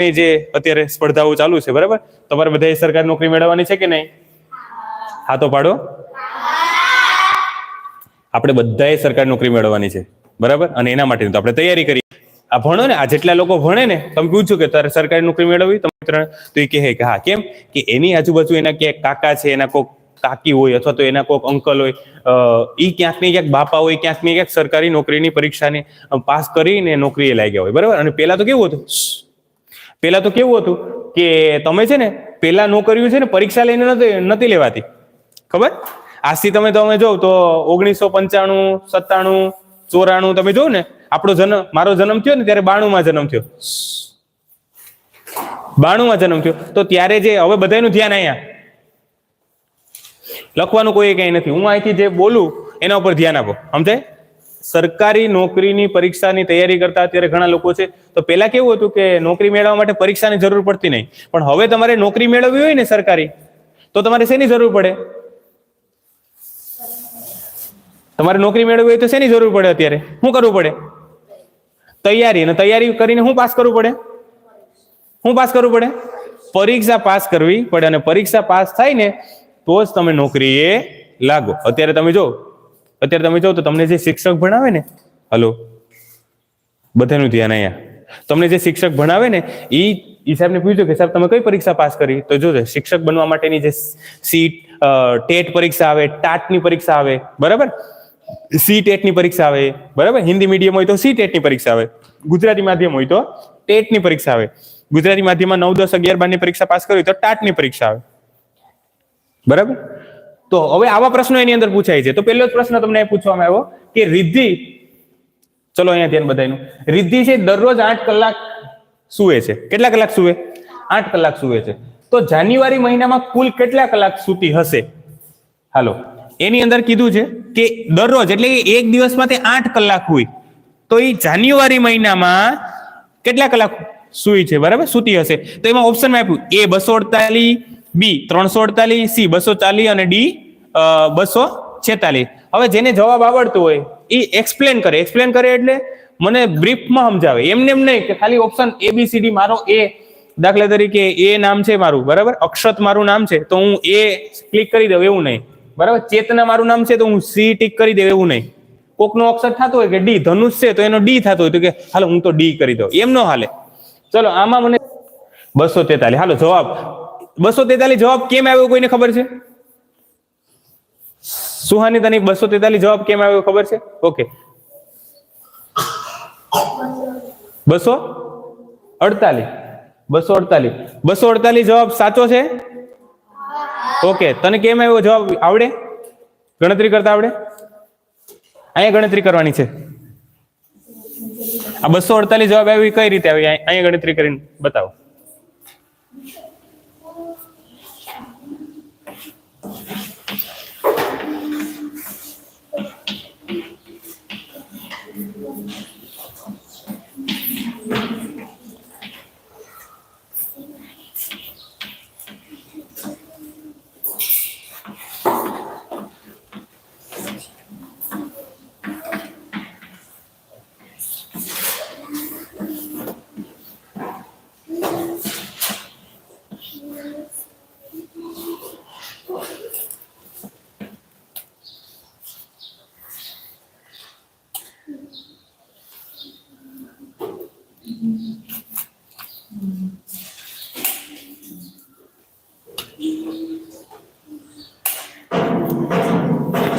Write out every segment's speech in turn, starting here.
ની જે અત્યારે સ્પર્ધાઓ ચાલુ છે, બરાબર? તમારે બધા સરકારી નોકરી મેળવવાની છે કે નહીં? હા તો પાડો. આપણે બધાએ સરકારી નોકરી મેળવવાની છે, બરાબર? અને એના માટે આપણે તૈયારી કરી. આ ભણો ને, આ જેટલા લોકો ભણે ને, તમે પૂછ્યું કે તારે સરકારી નોકરી મેળવવી, તમે ત્રણ તો એ કહે કે હા, કેમ? કે એની આજુબાજુ એના ક્યાંક કાકા છે, એના કોઈક કાકી હોય અથવા તો એના કોઈક અંકલ હોય ઈ ક્યાંક ને ક્યાંક બાપા હોય, ક્યાંક ને ક્યાંક સરકારી નોકરીની પરીક્ષાને પાસ કરીને નોકરીએ લાગ્યા હોય, બરાબર? અને પેલા તો કેવું હતું? પેલા તો કેવું હતું કે તમે છે ને પેલા નોકરીઓ છે ને પરીક્ષા લઈને નથી લેવાતી. ખબર? આજથી તમે તમે જોવ તો ઓગણીસો પંચાણું, સત્તાણું, ચોરાણું તમે જોવો ને, આપણો જન્મ, મારો જન્મ થયો ને ત્યારે બાણું માં જન્મ થયો. બાણું માં જન્મ થયો. તો ત્યારે જે, હવે બધાનું ધ્યાન અહીંયા. લખવાનું કોઈ કઈ નથી. હું અહીંથી જે બોલું, એના ઉપર ધ્યાન આપો. સમજાય? સરકારી નોકરીની પરીક્ષાની તૈયારી કરતા અત્યારે ઘણા લોકો છે. તો પહેલા કેવું હતું કે નોકરી મેળવવા માટે પરીક્ષાની જરૂર પડતી નહીં. પણ હવે તમારે નોકરી મેળવવી હોય ને સરકારી, તો તમારે શેની જરૂર પડે? તમારે નોકરી મેળવવી હોય તો શેની જરૂર પડે અત્યારે? શું કરવું પડે? તૈયારી, અને તૈયારી કરીને શું પાસ કરવું પડે? શું પાસ કરવું પડે? પરીક્ષા પાસ કરવી પડે, અને પરીક્ષા પાસ થાય ને તો જ તમે નોકરીએ લાગો. અત્યારે તમે જો અત્યારે તમે જાઓ તો તમને જે શિક્ષક ભણાવે ને, હલો, બધાનું ધ્યાન અહીંયા. તમને જે શિક્ષક ભણાવે ને એ એ સાહેબને પૂછ્યું કે સાહેબ તમે કઈ પરીક્ષા પાસ કરી? તો જોજો શિક્ષક બનવા માટેની જે સીટ ટેટ પરીક્ષા આવે, ટાટની પરીક્ષા આવે, બરાબર? સી ટેટની પરીક્ષા આવે, બરાબર? હિન્દી મીડિયમ હોય તો સી ટેટની પરીક્ષા આવે. ગુજરાતી માધ્યમ હોય તો ટેટની પરીક્ષા આવે. ગુજરાતી માધ્યમમાં નવ દસ અગિયાર બારની પરીક્ષા પાસ કરી તો ટાટની પરીક્ષા આવે. બરાબર? તો હવે આવા પ્રશ્નો એની અંદર પૂછાય છે. તો પહેલો જ પ્રશ્ન તમને પૂછવામાં આવ્યો કે રિદ્ધિ, ચલો અહીંયા ધ્યાન બધાનું રિદ્ધિ છે દરરોજ આઠ કલાક સુવે છે. કેટલા કલાક સુવે? આઠ કલાક સુવે છે. તો જાન્યુઆરી મહિનામાં કુલ કેટલા કલાક સૂતી હશે? હાલો. એની અંદર કીધું છે કે દરરોજ, એટલે એક દિવસમાં તે આઠ કલાક હોય. તો એ જાન્યુઆરી મહિનામાં કેટલા કલાક સુઈ છે? બરાબર? સૂતી હશે. તો એમાં ઓપ્શનમાં આપ્યું, એ બસો અડતાલીસ બી, ત્રણસો અડતાલીસ, સી, બસો ચાલીસ અને ડી બસો છેતાલીસ. હવે જેને જવાબ આવડતો હોય, એ એક્સપ્લેન કરે. એક્સપ્લેન કરે એટલે મને બ્રીફમાં સમજાવે. એમને એમ નહીં કે ખાલી option A B C D મારો એ દાખલા તરીકે એ નામ છે મારું, બરાબર? અક્ષત મારું નામ છે, તો હું એ ક્લિક કરી દઉં એવું નહીં. બરાબર? ચેતના મારું નામ છે, તો હું સી ટીક કરી દઉં એવું નહીં. કોકનો અક્ષર થતો હોય કે ડી ધનુષ છે, તો એનો ડી થતો હોય તો કે, હાલ, હું તો ડી કરી દઉં. એમ ન હાલે. ચલો, આમાં મને બસો તેતાલીસ હાલો, જવાબ. બસો તેતાલીસ જવાબ કેમ આવ્યો કોઈને ખબર છે? સુહાની તને બસો તેતાલીસ જવાબ કેમ આવ્યો ખબર છે? ઓકે. બસો અડતાલીસ. બસો અડતાલીસ. બસો અડતાલીસ જવાબ સાચો છે? ઓકે. તને કેમ આવ્યો જવાબ આવડે? ગણતરી કરતા આવડે? અહીંયા ગણતરી કરવાની છે. આ બસો અડતાલીસ જવાબ આવ્યો કઈ રીતે આવી અહીંયા ગણતરી કરીને બતાવો.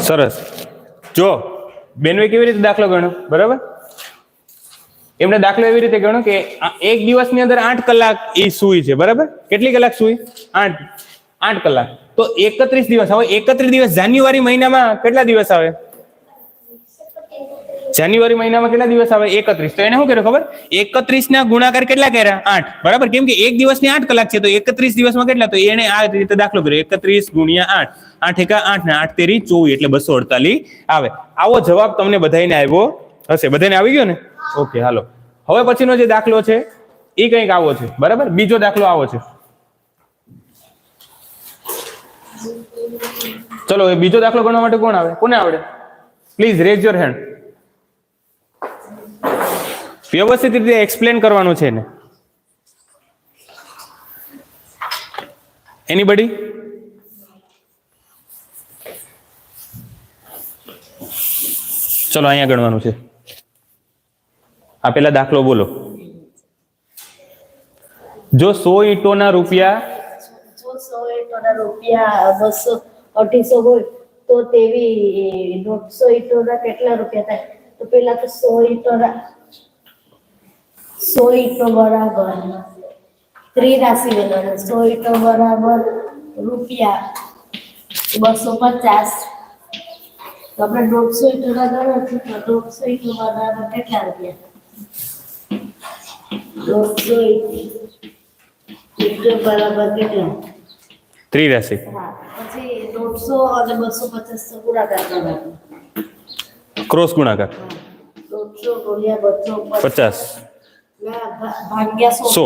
સરસ. જો, બેનવે કેવી રીતે દાખલો ગણો બરાબર? એમને દાખલો એવી રીતે ગણો કે એક દિવસની અંદર આઠ કલાક એ સુઈ છે, બરાબર? કેટલી કલાક સુઈ? આઠ. આઠ કલાક. તો એકત્રીસ દિવસ. હવે એકત્રીસ દિવસ જાન્યુઆરી મહિનામાં કેટલા દિવસ આવે? જાન્યુઆરી મહિનામાં કેટલા દિવસ આવે? એકત્રીસ. તો એને શું કર્યું ખબર? એકત્રીસ ના ગુણાકાર કેટલા કર્યા? આઠ. બરાબર? કેમ કે એક દિવસની આઠ કલાક છે, તો એકત્રીસ દિવસમાં કેટલા? તો એને આ રીતે દાખલો કર્યો. એકત્રીસ ગુણ્યા આઠ. આઠ એકા આઠ ને આઠ તેરી ચોવીસ, એટલે બસો અડતાલીસ આવે. આવો જવાબ તમને બધાને આવ્યો હશે. બધાને આવી ગયો ને? ઓકે, હાલો. હવે પછીનો જે દાખલો છે એ કંઈક આવો છે. બરાબર? બીજો દાખલો આવો છે. ચલો એ બીજો દાખલો ગણવા માટે કોણ આવે? કોને આવડે? પ્લીઝ રેઝ યોર હેન્ડ વ્યવસ્થિત રીતે એક્સપ્લેન કરવાનું છે ને એનીબડી ચલો, અહીંયા ગણવાનું છે. આ પેલા દાખલો બોલો. જો સો ઈંટોના રૂપિયા સો ઈંટોના રૂપિયા, બસો, અઢીસો હોય, તો તેવી દોઢસો ઈંટોના કેટલા રૂપિયા થાય? તો પેલા તો સો ઈંટોના સો ઈંટો બરાબર. ત્રિરાશિ લેવાના સો ઈંટો બરાબર રૂપિયા બસો પચાસ. તો આપણે દોઢસો ઈંટોના ગણો છો તો દોઢસો ઈંટો બરાબર કેટલા રૂપિયા? દોઢસો ઈંટો બરાબર કેટલા? ત્રિરાશી. હા પછી દોઢસો અને બસો પચાસ ગુણાકાર કરવાનો. ક્રોસ ગુણાકાર. દોઢસો ગુણ્યા બસો પચાસ. ના, ભા- ભાગ્યા સો સો.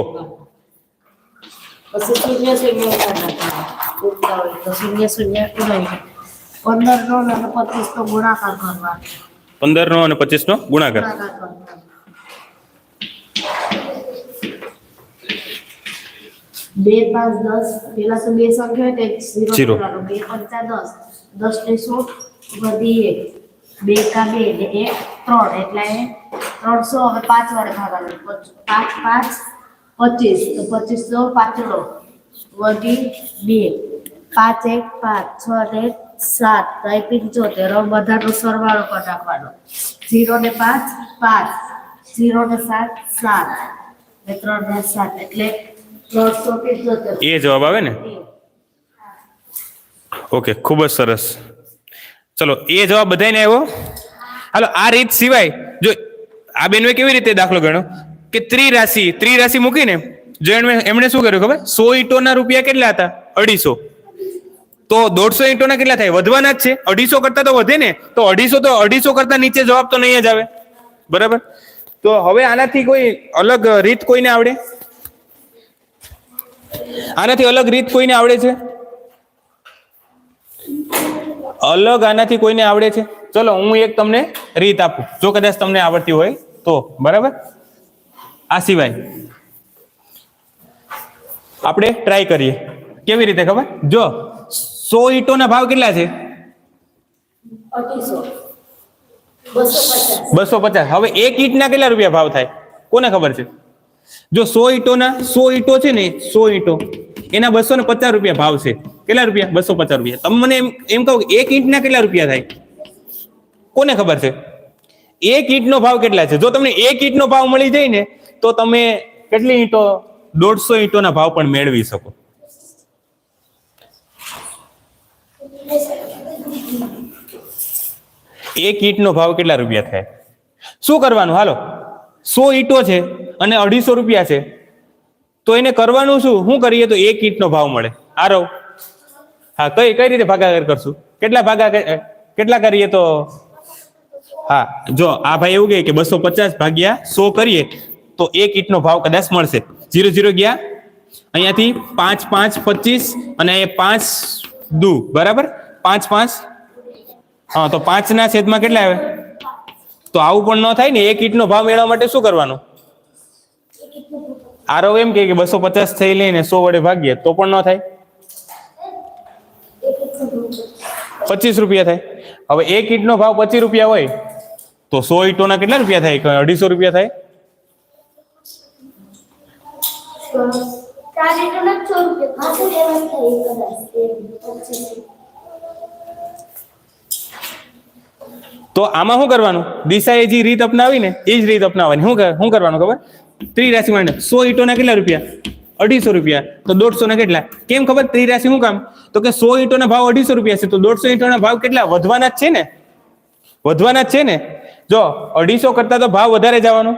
પછી શૂન્ય શૂન્ય ઉડાડવાના. ઉડતા હોય તો શૂન્ય શૂન્ય ઉડાડી પંદર નો અને પચીસ નો ગુણાકાર કરવાનો પંદર નો અને પચીસ નો ગુણાકાર ગુણાકાર કરવાનો બે પાંચ દસ પેલા તો બે સંખ્યા હોય તો Zero. ઝીરો કરવાનો બે પંચા દસ દસ ને સો વધી એક બે કા બે ને એક ત્રણ એટલે ત્રણસો હવે પાંચ વડે ભાગવાનું. પચ- પાંચ પાંચ પચીસ. તો પચીસ નો પાછળો. વધી બે. પાંચ એક પાંચ છ ને સાત. એ પંચોતેર બધાનો સરવાળો કરી નાખવાનો. ઝીરો ને પાંચ પાંચ. ઝીરો ને સાત સાત. ને ત્રણ ને સાત. એટલે ત્રણસો પંચોતેર. એ જવાબ આવે ને? ઓકે ખૂબ જ સરસ. ચલો એ જવાબ બધાને આવ્યો? હાલો આ રીત સિવાય આ બેનવે કેવી રીતે દાખલો ગણ્યો? કે ત્રિરાશિ ત્રિરાશિ મૂકીને જો એમણે એમણે શું કર્યું ખબર? સો ઈંટોના રૂપિયા કેટલા હતા? અઢીસો. તો દોઢસો ઈંટોના કેટલા થાય? વધવાના જ છે. અઢીસો કરતા તો વધે ને, તો અઢીસો તો અઢીસો કરતા નીચે જવાબ તો નહીં જ આવે. બરાબર? તો હવે આનાથી કોઈ અલગ રીત કોઈને આવડે? આનાથી અલગ રીત કોઈને આવડે છે? અલગ આનાથી કોઈને આવડે છે? ચલો હું એક તમને રીત આપું. જો કદાચ તમને આવડતી હોય તો બરાબર? આ સિવાય. આપણે ટ્રાય કરીએ. કેવી રીતે ખબર? જો સો ઈંટોના ભાવ કેટલા છે? બસો પચાસ. હવે એક ઈંટના કેટલા રૂપિયા ભાવ થાય? કોને ખબર છે? જો સો ઈંટોના સો ઈંટો છે ને સો ઈંટો એના બસો ને પચાસ રૂપિયા ભાવ છે. કેટલા રૂપિયા? બસો પચાસ રૂપિયા. તમે મને એમ એમ કહો એક ઈંટના કેટલા રૂપિયા થાય? કોને ખબર છે? એક ઈંટનો ભાવ કેટલા છે? જો તમને એક ઈંટનો ભાવ મળી જાય ને, તો તમે કેટલી ઈંટો? દોઢસો ઈંટોના ભાવ પણ મેળવી શકો. એક ઈંટનો ભાવ કેટલા રૂપિયા થાય? શું કરવાનું? હાલો. સો ઈંટો છે અને અઢીસો રૂપિયા છે. તો એને કરવાનું શું? શું કરીએ તો એક ઈંટનો ભાવ મળે. આરો હા, કઈ કઈ રીતે ભાગાકાર કરશું? કેટલા ભાગા કેટલા કરીએ તો? હા, જો આ ભાઈ એવું કહે કે બસો પચાસ ભાગ્યા સો કરીએ, તો એક ઈંટનો ભાવ કદાચ મળશે. જીરો જીરો ગયા. અહીંયાથી પાંચ પાંચ પચીસ અને પાંચ દુ, બરાબર? પાંચ પાંચ. હા, તો પાંચના છેદમાં કેટલા આવે? તો આવું પણ ન થાય ને એક ઈંટનો ભાવ મેળવવા માટે શું કરવાનું? આરો એમ કે બસો પચાસ થઈ લઈને સો વડે ભાગીએ, તો પણ ન થાય. પચીસ રૂપિયા થાય. હવે એક ઈંટનો ભાવ પચીસ રૂપિયા હોય તો સો ઈંટોના કેટલા રૂપિયા થાય? અઢીસો રૂપિયા થાય? એ એ તો આમાં શું કરવાનું? દિશાએ જે રીત અપનાવી ને એ જ રીત અપનાવવાની. શું શું કરવાનું ખબર? ત્રિરાશિ માટે સો ઈંટોના કેટલા રૂપિયા? અઢીસો રૂપિયા. તો દોઢસો ના કેટલા? કેમ ખબર? ત્રિરાશિ શું કામ? તો કે સો ઈંટોના ભાવ અઢીસો રૂપિયા છે. તો દોઢસો ઈંટોના ભાવ કેટલા? વધવાના જ છે ને? વધવાના જ છે ને? જો, અઢીસો કરતા તો ભાવ વધારે જવાનો.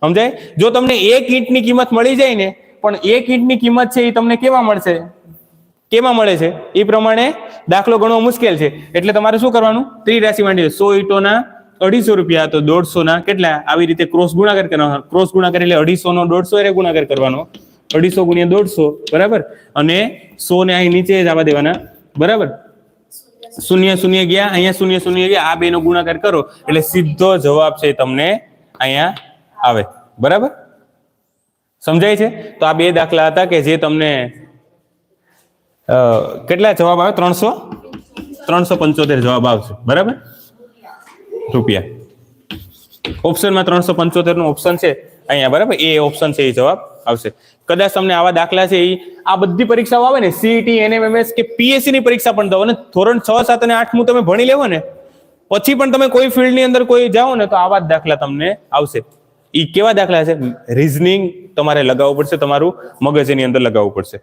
સમજાય? જો તમને એક ઈંટની કિંમત મળી જાય ને, પણ એક ઈંટની કિંમત છે એ તમને કેવા મળશે? કેમાં મળે છે? એ પ્રમાણે દાખલો ગણવો મુશ્કેલ છે. એટલે તમારે શું કરવાનું? ત્રિરાશિ માંડી સો ઈંટોના અઢીસો રૂપિયા, તો દોઢસો ના કેટલા? આવી રીતે ક્રોસ ગુણાકાર કરવાનો. ક્રોસ ગુણાકાર એટલે અઢીસો નો દોઢસો એ ગુણાકાર કરવાનો. અઢીસો ગુણ્યા દોઢસો, બરાબર? અને સો ને અહીં નીચે જ આવવા દેવાના. બરાબર? શૂન્ય શૂન્ય ગયા, અહીંયા શૂન્ય શૂન્ય ગયા. આ બે નો ગુણાકાર કરો એટલે સીધો જવાબ છે તમને અહીંયા આવે. બરાબર? સમજાય છે? તો આ બે દાખલા હતા કે જે તમને કેટલા જવાબ આવે? ત્રણસો? ત્રણસો પંચોતેર જવાબ આવશે. બરાબર? રૂપિયા. ઓપ્શનમાં ત્રણસો પંચોતેરનું ઓપ્શન છે. અહીંયા બરાબર, એ ઓપ્શન છે એ જવાબ આવશે. કદાચ તમને આવા દાખલા છે એ, આ બધી પરીક્ષાઓ આવે ને સીઈટી એનએમએમએસ કે પીએસસી ની પરીક્ષા પણ દો. અને ધોરણ છ, સાત અને આઠમું તમે ભણી લેવો ને, પછી પણ તમે કોઈ ફિલ્ડની અંદર કોઈ જાઓ ને, તો આવા જ દાખલા તમને આવશે. એ કેવા દાખલા છે? રીઝનિંગ તમારે લગાવવું પડશે, તમારું મગજ એની અંદર લગાવવું પડશે.